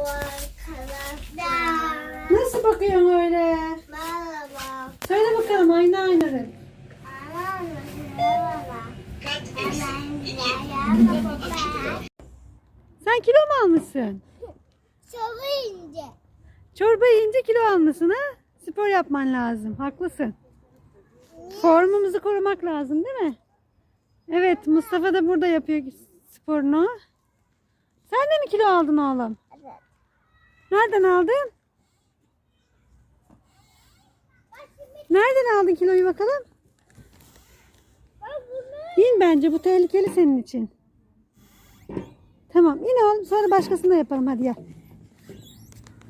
arkadaşlar. Nasıl bakıyorsun öyle? Merhaba. Söyle bakalım. Merhaba. Merhaba. Sen kilo mu almışsın? Çok ince. Çorba yiyince kilo almışsın ha? Spor yapman lazım. Haklısın. Formumuzu korumak lazım değil mi? Evet Mustafa da burada yapıyor sporunu. Sen de mi kilo aldın oğlum? Evet. Nereden aldın? Nereden aldın kiloyu bakalım? İn bence bu tehlikeli senin için. Tamam in oğlum sonra başkasını da yapalım hadi gel.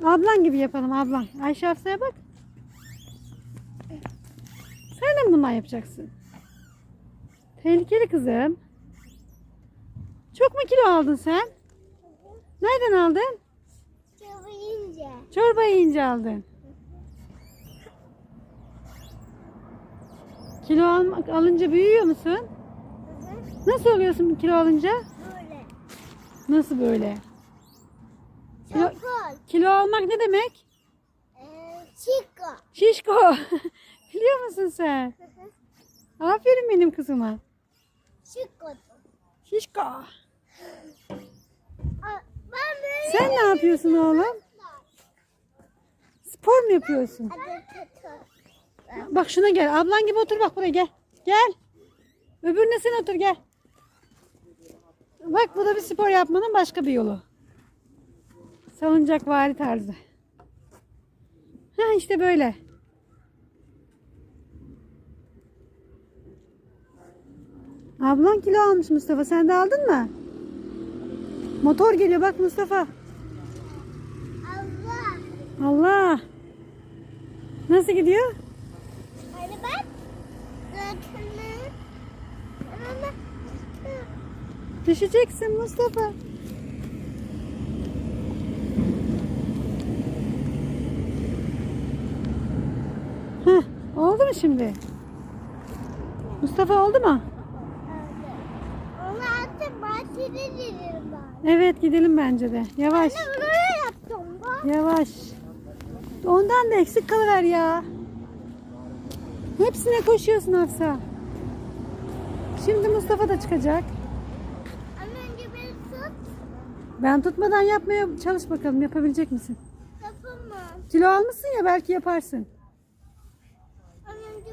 Ablan gibi yapalım ablan. Ayşe Hafsa'ya bak. Sen de mi bundan yapacaksın? Tehlikeli kızım. Çok mu kilo aldın sen? Nereden aldın? Çorba yiyince aldın. Kilo almak, alınca büyüyor musun? Nasıl oluyorsun kilo alınca? Böyle. Nasıl böyle? Kilo, kilo almak ne demek? Ee, Chico. Şişko. Biliyor musun sen? Aferin benim kızıma. Chico. Şişko. Aa, Ben böyle Sen ne yapıyorsun oğlum? Spor mu yapıyorsun? Bak şuna gel. Ablan gibi otur bak buraya gel. Gel. Öbürüne sen otur gel. Bak bu da bir spor yapmanın başka bir yolu. Salıncak vari tarzı. Ha işte böyle. Ablan kilo almış Mustafa. Sen de aldın mı? Motor geliyor bak Mustafa. Allah. Allah. Nasıl gidiyor? Hadi bak. Zaten. Ama Düşeceksin Mustafa. Heh, oldu mu şimdi? Mustafa oldu mu? Evet gidelim bence de. Yavaş. Bak. Yavaş. Ondan da eksik kalıver ya. Hepsine koşuyorsun Hafsa. Şimdi Mustafa da çıkacak. Önce beni tut. Ben tutmadan yapmaya çalış bakalım. Yapabilecek misin? Yapamam. Kilo almışsın ya belki yaparsın. Ama önce